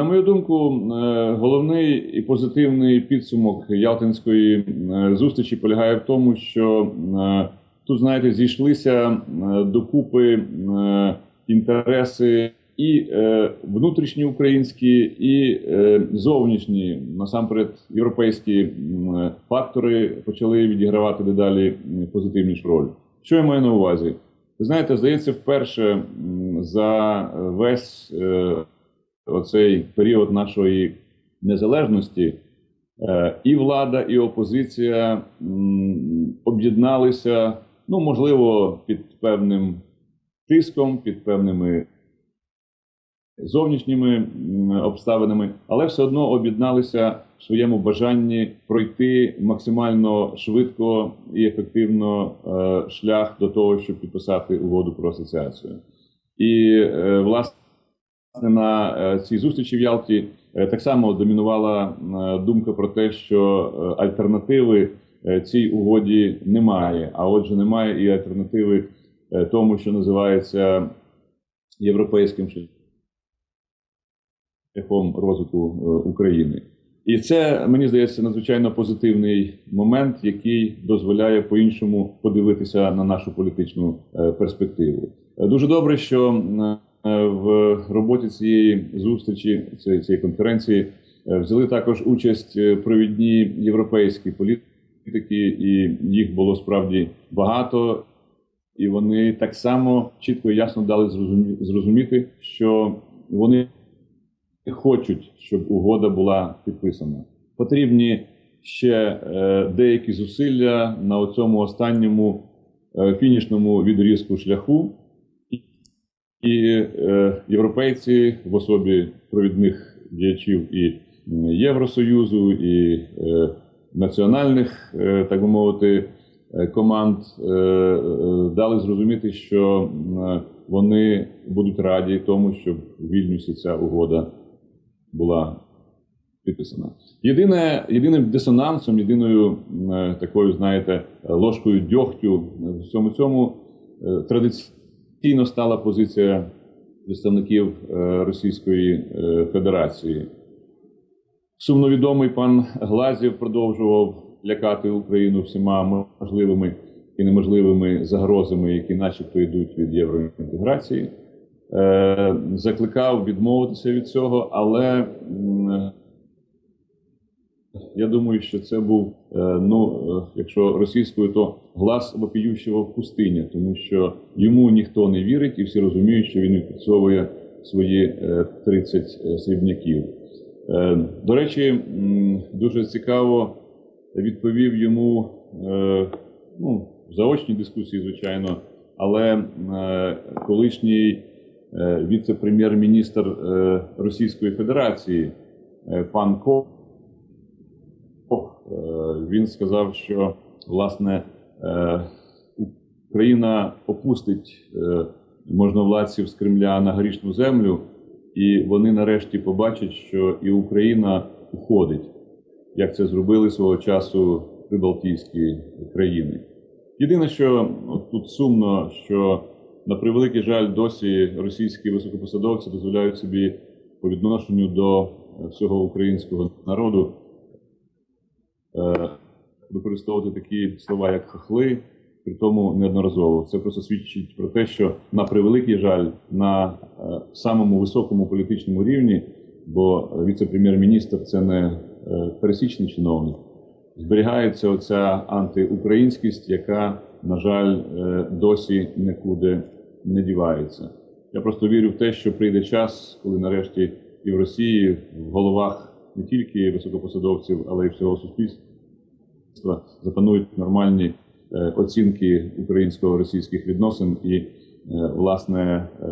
На мою думку, е, головний і позитивний підсумок Ялтинської е, зустрічі полягає в тому, що е, тут, знаєте, зійшлися докупи інтереси і внутрішні українські, і зовнішні, насамперед, європейські фактори почали відігравати дедалі позитивнішу роль. Що я маю на увазі? Ви знаєте, здається, вперше за весь оцей період нашої незалежності, е, і влада, і опозиція об'єдналися, ну можливо, під певним тиском, під певними зовнішніми обставинами, але все одно об'єдналися в своєму бажанні пройти максимально швидко і ефективно е, шлях до того, щоб підписати угоду про асоціацію. І е, власне на е, цій зустрічі в Ялті е, так само домінувала е, думка про те, що альтернативи цій угоді немає. А отже, немає і альтернативи тому, що називається європейським шляхом розвитку України. І це мені здається надзвичайно позитивний момент, який дозволяє по-іншому подивитися на нашу політичну перспективу. Дуже добре, що в роботі цієї зустрічі, цієї конференції е, взяли також участь е, провідні європейські політики, і їх було справді багато. І вони так само чітко і ясно дали зрозуміти, що вони хочуть, щоб угода була підписана. Потрібні ще деякі зусилля на цьому останньому фінішному відрізку шляху. І е, європейці в особі провідних діячів і Євросоюзу, і е, національних, е, так би мовити, команд дали зрозуміти, що вони будуть раді тому, щоб в Вільнюсі ця угода була підписана. Єдине, єдиним дисонансом, єдиною такою, знаєте, ложкою дьогтю в цьому цьому традиційно постійно стала позиція представників е, Російської е, Федерації. Сумновідомий пан Глазів продовжував лякати Україну всіма можливими і неможливими загрозами, які, начебто, йдуть від євроінтеграції. Е, закликав відмовитися від цього, але я думаю, що це був е, ну, е, якщо російською, то глас вопіющого в пустині, тому що йому ніхто не вірить, і всі розуміють, що він відпрацьовує свої 30 е, срібняків. До речі, дуже цікаво відповів йому ну, в заочній дискусії, звичайно, але колишній віце-прем'єр-міністр Російської Федерації пан Ко. Е, він сказав, що власне е, Україна опустить е, можновладців з Кремля на грішну землю, і вони нарешті побачать, що і Україна уходить, як це зробили свого часу прибалтійські країни. Єдине, що от тут сумно, що на превеликий жаль, досі російські високопосадовці дозволяють собі по відношенню до всього українського народу Е, використовувати такі слова, як хахли, при тому неодноразово. Це просто свідчить про те, що на превеликий жаль на е, самому високому політичному рівні, бо віце-прем'єр-міністр це не е, пересічний чиновник, зберігається оця антиукраїнськість, яка, на жаль, досі нікуди не дівається. Я просто вірю в те, що прийде час, коли нарешті і в Росії в головах не тільки високопосадовців, але й всього суспільства запанують нормальні е, оцінки українсько-російських відносин, і е, власне е,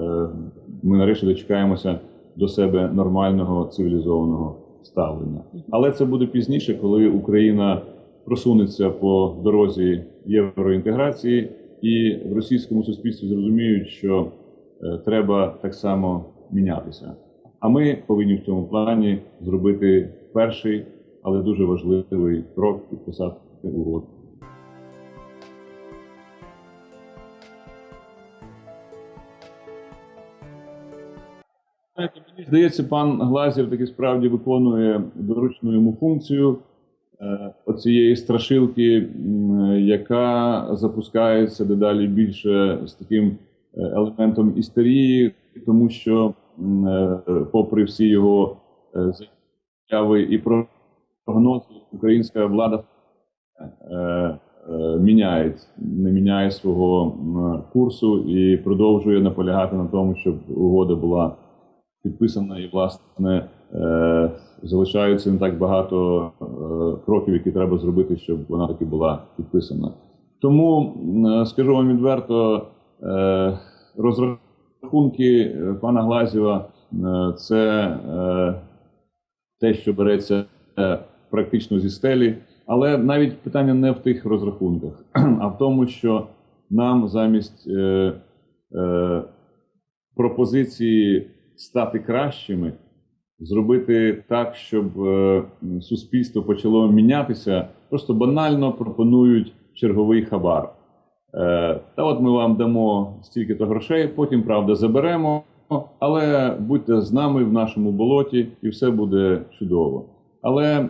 ми нарешті дочекаємося до себе нормального цивілізованого ставлення. Але це буде пізніше, коли Україна просунеться по дорозі євроінтеграції, і в російському суспільстві зрозуміють, що треба так само мінятися. А ми повинні в цьому плані зробити перший, але дуже важливий крок підписати угоду. Мені здається, пан Глазів таки справді виконує доручну йому функцію е, оцієї страшилки, яка запускається дедалі більше з таким е, елементом істерії, тому що, е, попри всі його заяви і прогнози, українська влада е, е, міняє, не міняє свого курсу і продовжує наполягати на тому, щоб угода була підписана, і власне е, залишається не так багато кроків, які треба зробити, щоб вона таки була підписана. Тому скажу вам відверто, розрахунки пана Глазєва це те, що береться практично зі стелі. Але навіть питання не в тих розрахунках, а в тому, що нам замість е, е, пропозиції стати кращими, зробити так, щоб е, суспільство почало мінятися, просто банально пропонують черговий хабар. Е, та от ми вам дамо стільки-то грошей, потім, правда, заберемо, але будьте з нами в нашому болоті, і все буде чудово. Але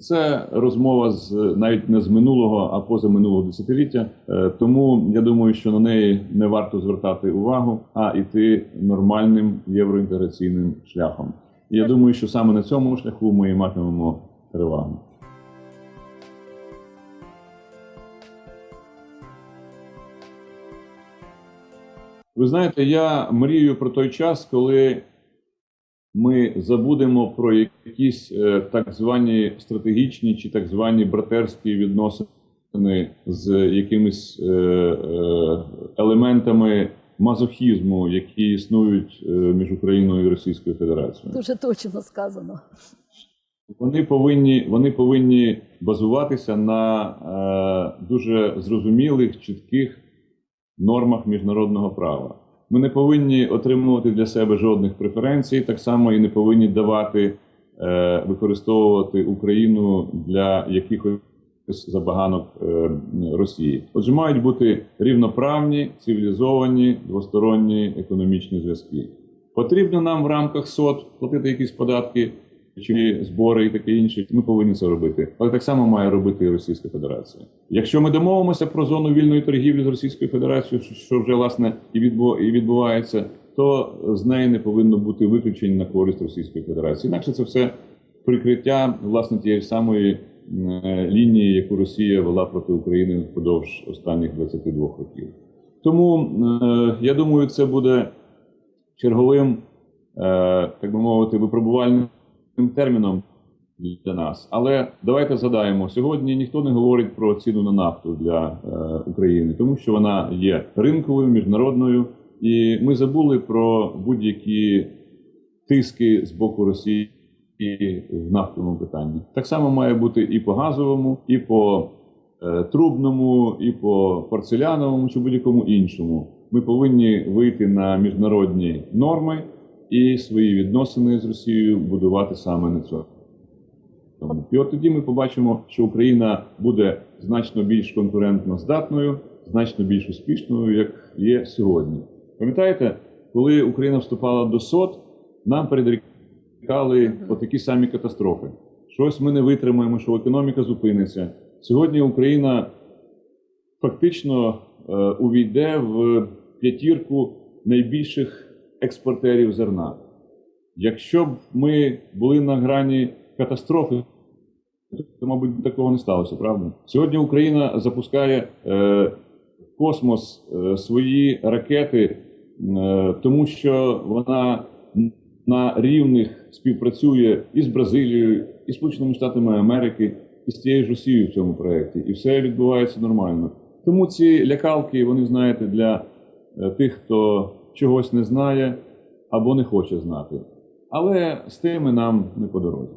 це розмова з навіть не з минулого, а позаминулого десятиліття. Е, Тому я думаю, що на неї не варто звертати увагу, а йти нормальним євроінтеграційним шляхом. І я думаю, що саме на цьому шляху ми і матимемо перевагу. Ви знаєте, я мрію про той час, коли ми забудемо про якісь е, так звані стратегічні чи так звані братерські відносини з якимись е, е, елементами мазохізму, які існують е, між Україною і Російською Федерацією. Дуже точно сказано. Вони повинні, вони повинні базуватися на е, дуже зрозумілих, чітких нормах міжнародного права. Ми не повинні отримувати для себе жодних преференцій, так само і не повинні давати е, використовувати Україну для якихось забаганок е, Росії. Отже, мають бути рівноправні, цивілізовані, двосторонні економічні зв'язки. Потрібно нам в рамках СОТ платити якісь податки чи збори і таке інше. Ми повинні це робити. Але так само має робити і Російська Федерація. Якщо ми домовимося про зону вільної торгівлі з Російською Федерацією, що- вже власне і і відбувається, то з неї не повинно бути виключень на користь Російської Федерації. Інакше це все прикриття власне тієї самої е, лінії, яку Росія вела проти України впродовж останніх 22 років. Тому е, я думаю, це буде черговим, е, так би мовити, випробувальним терміном для нас. Але давайте згадаємо, сьогодні ніхто не говорить про ціну на нафту для е, України, тому що вона є ринковою, міжнародною, і ми забули про будь-які тиски з боку Росії в нафтовому питанні. Так само має бути і по газовому, і по е, трубному, і по порцеляновому, чи будь-якому іншому. Ми повинні вийти на міжнародні норми і свої відносини з Росією будувати саме на цьому. І от тоді ми побачимо, що Україна буде значно більш конкурентно здатною, значно більш успішною, як є сьогодні. Пам'ятаєте, коли Україна вступала до СОТ, нам передрікали отакі самі катастрофи. Щось ми не витримаємо, що економіка зупиниться. Сьогодні Україна фактично е, увійде в п'ятірку найбільших експортерів зерна. Якщо б ми були на грані катастрофи, то, мабуть, такого не сталося, правда? Сьогодні Україна запускає е, космос е, свої ракети, е, тому що вона на рівних співпрацює і з Бразилією, і Сполученими Штатами Америки, і з тією ж Росією в цьому проєкті. І все відбувається нормально. Тому ці лякалки, вони, знаєте, для е, тих, хто чогось не знає або не хоче знати. Але з тими нам не по дорозі.